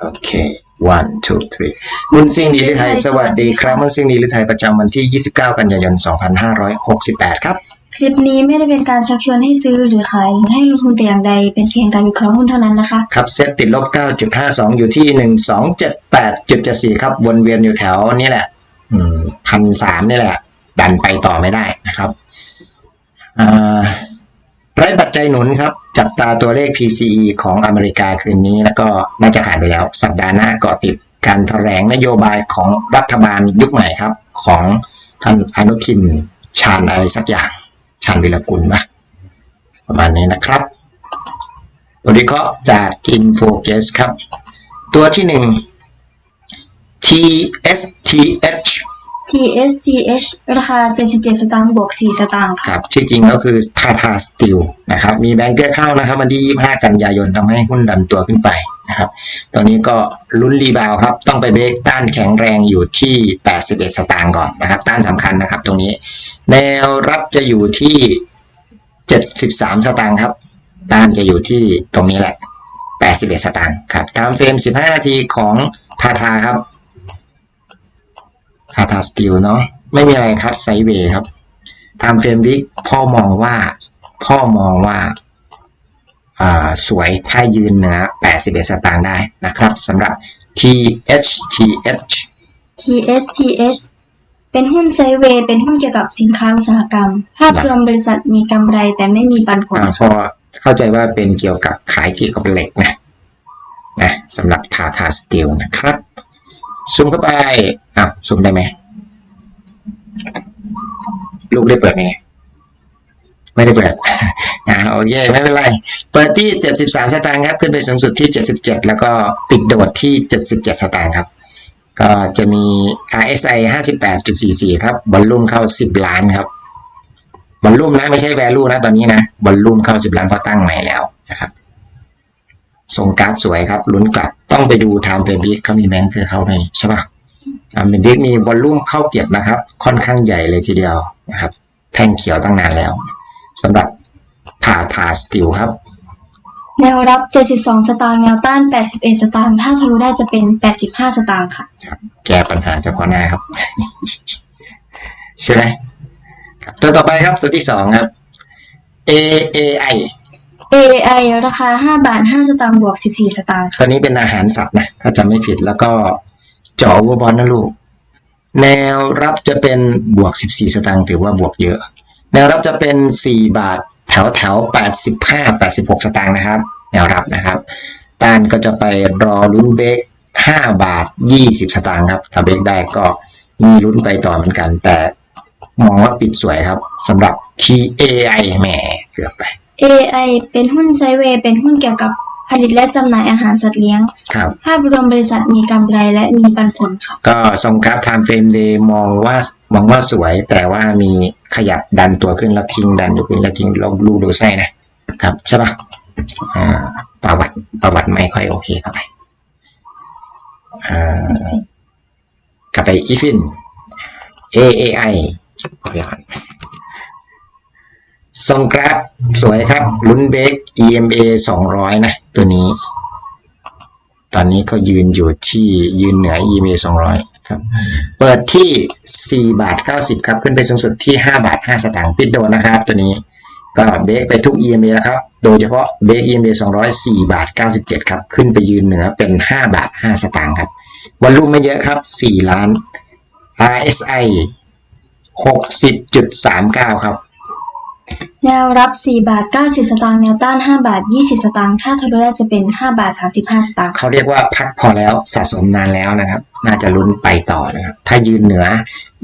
โอเค one two three มุนซิ่งดีลิไทยสวัสดีครับ มุนซิ่งดีลิไทยประจำวันที่ 29 กันยายน 2568 ครับ คลิปนี้ไม่ได้เป็นการชักชวนให้ซื้อหรือขายหรือให้ลงทุนแต่อย่างใด เป็นเพียงการวิเคราะห์หุ้นเท่านั้นนะคะ ครับ เซตติดลบ 9.52 อยู่ที่ 1278.74 ครับ วนเวียนอยู่แถวนี้แหละพันสามนี่แหละ ดันไปต่อไม่ได้นะครับอ่า ไร้ปัจจัยหนุนครับ จับตาตัวเลข PCE ของอเมริกาคืนนี้ แล้วก็น่าจะผ่านไปแล้ว สัปดาห์หน้าเกาะติดการแถลงนโยบายของรัฐบาลยุคใหม่ครับ ของท่านอนุทินชาญอะไรสักอย่างชาญวิรกุลปะประมาณนี้นะครับบทวิเคราะห์จาก InFocus ครับ ตัวที่หนึ่ง TSTH TSTH ราคา 77 สตางค์บวก 4 สตางค์คค่ะรับชื่อจริงก็คือ Tata Steel นะครับมีแบงเกอร์เข้านะครับวันที่ 25 กันยายนทำให้หุ้นดันตัวขึ้นไปนะครับตอนนี้ก็ลุ้นรีบาวครับ ต้องไปเบรกต้านแข็งแรงอยู่ที่ 81 สตางค์ก่อนนะครับ ต้านสำคัญนะครับตรงนี้ แนวรับจะอยู่ที่ 73 สตางค์ครับ ต้านจะอยู่ที่ตรงนี้แหละ 81 สตางค์ครับตามเฟรม15 นาทีของทาทาครับ ทาทาสตีลเนาะไม่มีอะไรครับไซด์เวย์ครับตามเฟรมวิกพ่อมองว่าพ่อมองว่าอ่าสวยถ้ายืนเหนือ81 สตางค์ได้นะครับสำหรับ THTH TSTH เป็นหุ้นไซด์เวย์เป็นหุ้นเกี่ยวกับสินค้าอุตสาหกรรม ภาพรวมบริษัทมีกำไรแต่ไม่มีปันผลอ่าพอเข้าใจว่าเป็นเกี่ยวกับขายเกี่ยวกับเหล็กนะนะสำหรับทาทาสตีลนะครับ ซูมเข้าไป อะซูมได้ไหมลูกได้เปิดไหมไม่ได้เปิดอ่าโอเคไม่เป็นไร เปิดที่ 73 สตางค์ครับ ขึ้นไปสูงสุดที่ 77 แล้วก็ปิดโดดที่ 77 สตางค์ครับ ก็จะมี RSI 58.44 ครับบอลลุ่มเข้า 10 ล้านครับบอลลุ่มนะไม่ใช่ value นะตอนนี้นะบอลลุ่มเข้า 10 ล้านเพราะตั้งใหม่แล้วนะครับทรงกราฟสวยครับลุ้นกลับต้องไปดู time frame เขามีแบงค์คือเขาไหมใช่ปะ time frame week มีบอลลุ่มเข้าเก็บนะครับ ค่อนข้างใหญ่เลยทีเดียวนะครับ แท่งเขียวตั้งนานแล้วสำหรับทาทาสติลครับ แนวรับ 72 สตางค์แนวต้าน 81 สตางค์ถ้าทะลุได้จะเป็น 85 สตางค์ค่ะครับแก้ปัญหาเฉพาะหน้าครับ ใช่ไหมครับตัวต่อไปครับตัวที่สองครับ AAI AAI ราคา 5 บาท 5 สตางค์บวก 14 สตางค์ค่ะตอนนี้เป็นอาหารสัตว์นะ ถ้าจำไม่ผิดแล้วก็ เจาะวัวบอลนะลูก แนวรับจะเป็นบวก 14 สตางค์ถือว่าบวกเยอะ แนวรับจะเป็น 4 บาทแถวแถว85 86 สตางค์นะครับ แนวรับนะครับต้านก็จะไปรอลุ้นเบรก5 บาท 20 สตางค์ครับ ถ้าเบรกได้ก็มีลุ้นไปต่อเหมือนกัน แต่มองว่าปิดสวยครับสำหรับ TAI แหมเกือบไป a i เป็นหุ้นไซเวย์เป็นหุ้นเกี่ยวกับ ผลิตและจำหน่ายอาหารสัตว์เลี้ยง ครับ ภาพรวมบริษัทมีกำไรและมีปันผลค่ะ ก็ทรงกราฟ time frame day มองว่ามองว่าสวย แต่ว่ามีขยับดันตัวขึ้นแล้วทิ้งดันอยู่ขึ้นแล้วทิ้งลองดูดูไส้นะครับ ใช่ปะอ่าประวัติประวัติไม่ค่อยโอเคเท่าไหร่อ่ากลับไปอีฟิน AAI โอเคค รับทรงกราฟสวยครับ ลุ้นเบรก EMA 200 นะ ตัวนี้ ตอนนี้ก็ยืนอยู่ที่ยืนเหนือ EMA 200 ครับ เปิดที่ 4 บาท 90 ครับ ขึ้นไปสูงสุดที่ 5 บาท 5 สตางค์ปิดโดนนะครับ ตัวนี้ก็เบรกไปทุก EMA แล้วครับ โดยเฉพาะเบรก EMA 200 4 บาท 97 ครับ ขึ้นไปยืนเหนือเป็น 5 บาท 5 สตางค์ครับวอลลุ่มไม่เยอะครับ 4 ล้าน RSI 60.39 ครับ แนวรับ 4 บาท 90 สตางค์ แนวต้าน 5 บาท 20 สตางค์ ถ้าทะลุได้จะเป็น 5 บาท 35 สตางค์ เขาเรียกว่าพักพอแล้วสะสมนานแล้วนะครับ น่าจะลุ้นไปต่อนะครับ ถ้ายืนเหนือ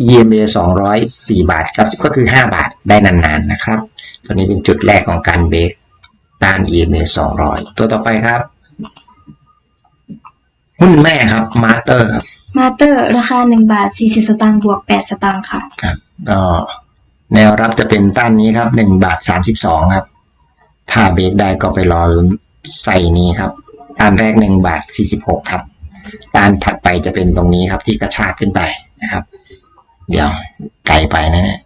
EMA 200 4 บาท 90 ก็คือ 5 บาทได้นานๆนะครับ ตัวนี้เป็นจุดแรกของการเบรกต้าน EMA 200 ตัวต่อไปครับ หุ้นแม่ครับ มาเตอร์ครับ มาเตอร์ ราคา 1 บาท 40 สตางค์ บวก 8 สตางค์ค่ะ ครับก็ แนวรับจะเป็นต้านนี้ครับ1บาท32 ครับ ถ้าเบรกได้ก็ไปรอใส่นี้ครับต้านแรก1บาท46 ครับต้านถัดไปจะเป็นตรงนี้ครับที่กระชากขึ้นไปนะครับ เดี๋ยวไกลไปนะเนี่ย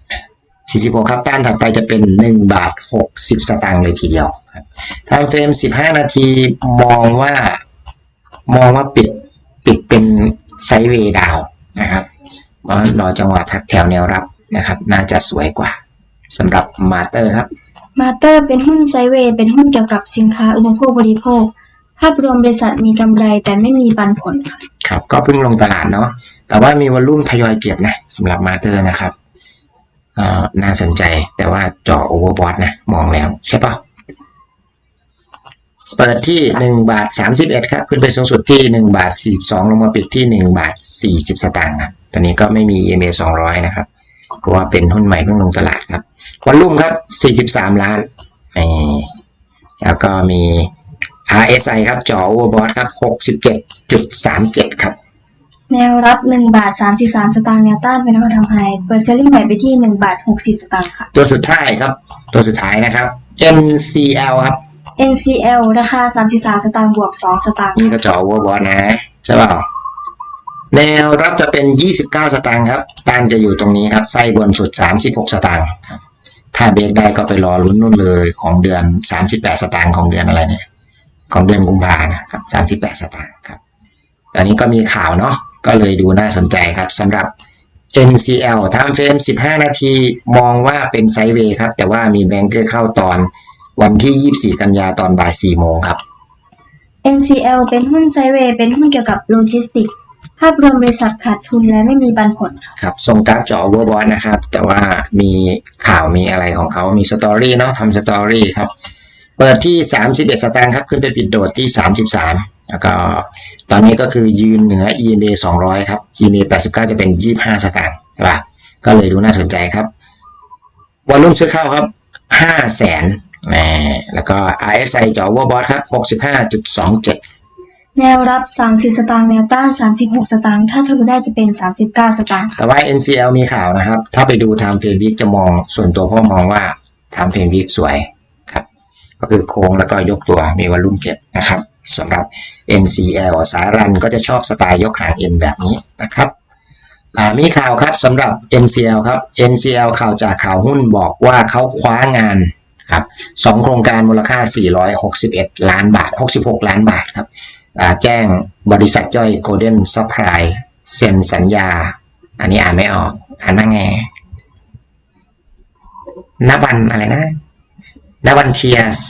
46 ครับต้านถัดไปจะเป็น 1 บาท 60 สตางค์เลยทีเดียวครับทำเฟรม 15 นาทีมองว่ามองว่าปิดปิดเป็นไซด์เวย์ดาวนะครับว่ารอจังหวะพักแถวแนวรับ นะครับ น่าจะสวยกว่าสำหรับมาเตอร์ครับมาเตอร์เป็นหุ้นไซด์เวย์เป็นหุ้นเกี่ยวกับสินค้าอุปโภคบริโภค ภาพรวมบริษัทมีกำไรแต่ไม่มีปันผลค่ะครับ ก็เพิ่งลงตลาดเนาะแต่ว่ามีวอลลุ่มทยอยเก็บนะสำหรับมาเตอร์นะครับก็น่าสนใจแต่ว่าเจาะโอเวอร์บอทนะ มองแล้วใช่ปะเปิดที่หนึ่งบาทสามสิบเอ็ดครับ ขึ้นไปสูงสุดที่หนึ่งบาทสี่สองลงมาปิดที่หนึ่งบาทสี่สิบสตางค์ครับตอนนี้ก็ไม่มี EMA สองร้อยนะครับ เพราะว่าเป็นหุ้นใหม่เพิ่งลงตลาดครับวอลลุ่มครับสี่สิบสามล้านนี่แล้วก็มี RSI ครับจอ Overbought ครับ 67.37 ครับ แนวรับ 1 บาท 33 สตางค์แนวต้านเป็นแนวทำไฮเปิดเซลลิ่งใหม่ไปที่ 1 บาท 60 สตางค์ค่ะ ตัวสุดท้ายครับ ตัวสุดท้ายนะครับ NCL ครับ NCL ราคา 33 สตางค์บวก 2 สตางค์นี่ก็จอ Overbought นะ ใช่เปล่า แนวรับจะเป็น 29 สตางค์ครับต้านจะอยู่ตรงนี้ครับไส้บนสุด 36 สตางค์ครับถ้าเบรกได้ก็ไปรอลุ้นนู่นเลยของเดือน 38 สตางค์ของเดือนอะไรเนี่ย ของเดือนกุมภานะครับ 38 สตางค์ครับตอนนี้ก็มีข่าวเนาะก็เลยดูน่าสนใจครับสำหรับ NCL ทำเฟรม 15 นาทีมองว่าเป็นไซด์เวย์ครับ แต่ว่ามีแบงเกอร์เข้าตอนวันที่ 24 กันยาตอนบ่าย 4 โมงครับ NCL เป็นหุ้นไซด์เวย์เป็นหุ้นเกี่ยวกับโลจิสติกส์ ภาพรวมบริษัทขาดทุนและไม่มีปันผลค่ะครับส่งกราฟจอ Overbought นะครับ แต่ว่ามีข่าวมีอะไรของเขามีสตอรี่เนาะทำสตอรี่ครับ เปิดที่ 31 สตางค์ครับ ขึ้นไปปิดโดดที่ 33 แล้วก็ตอนนี้ก็คือยืนเหนือ EMA 200 ครับ EMA 89 จะเป็น 25 สตางค์ใช่ปะก็เลยดูน่าสนใจครับวอลุ่มซื้อเข้าครับ5แสนแหมแล้วก็ RSI จอ Overbought ครับ 65.27 แนวรับ 30 สตางค์แนวต้าน 36 สตางค์ถ้าทะลุได้จะเป็น 39 สตางค์แต่ว่า NCL มีข่าวนะครับ ถ้าไปดูไทม์เฟรมวิกจะมองส่วนตัวพ่อมองว่าไทม์เฟรมวิกสวยครับ ก็คือโค้งแล้วก็ยกตัวมีวอลลุ่มเก็บนะครับสำหรับ NCL สายรันก็จะชอบสไตล์ยกหาง N แบบนี้นะครับมีข่าวครับสำหรับ NCL ครับ NCL ข่าวจากข่าวหุ้นบอกว่าเขาคว้างานครับสองโครงการมูลค่า 461 ล้านบาท 66 ล้านบาทครับ แจ้งบริษัทย่อย Golden Supply เซ็นสัญญา อันนี้อ่านไม่ออก อ่านว่าไงนบันอะไรนะนบันเทียส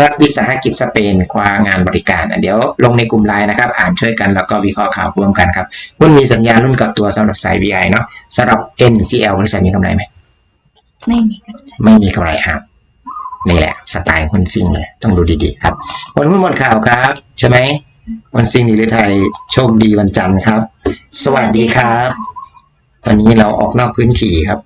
รัฐวิสาหกิจสเปนคว้างานบริการอะเดี๋ยวลงในกลุ่มไลน์นะครับ อ่านช่วยกันแล้วก็วิเคราะห์ข่าวร่วมกันครับหุ้นมีสัญญารุ่นกับตัวสำหรับสาย VI เนาะสำหรับ NCL บริษัทมีกำไรไหม ไม่มีกำไรไม่มีกำไรครับ นี่แหละสไตล์หุ้นซิ่งเลย ต้องดูดีๆครับวันหุ้นหมดข่าวครับ ใช่ไหมวันซิ่งนิรไทยโชคดีวันจันทร์ครับ สวัสดีครับ วันนี้เราออกนอกพื้นที่ครับ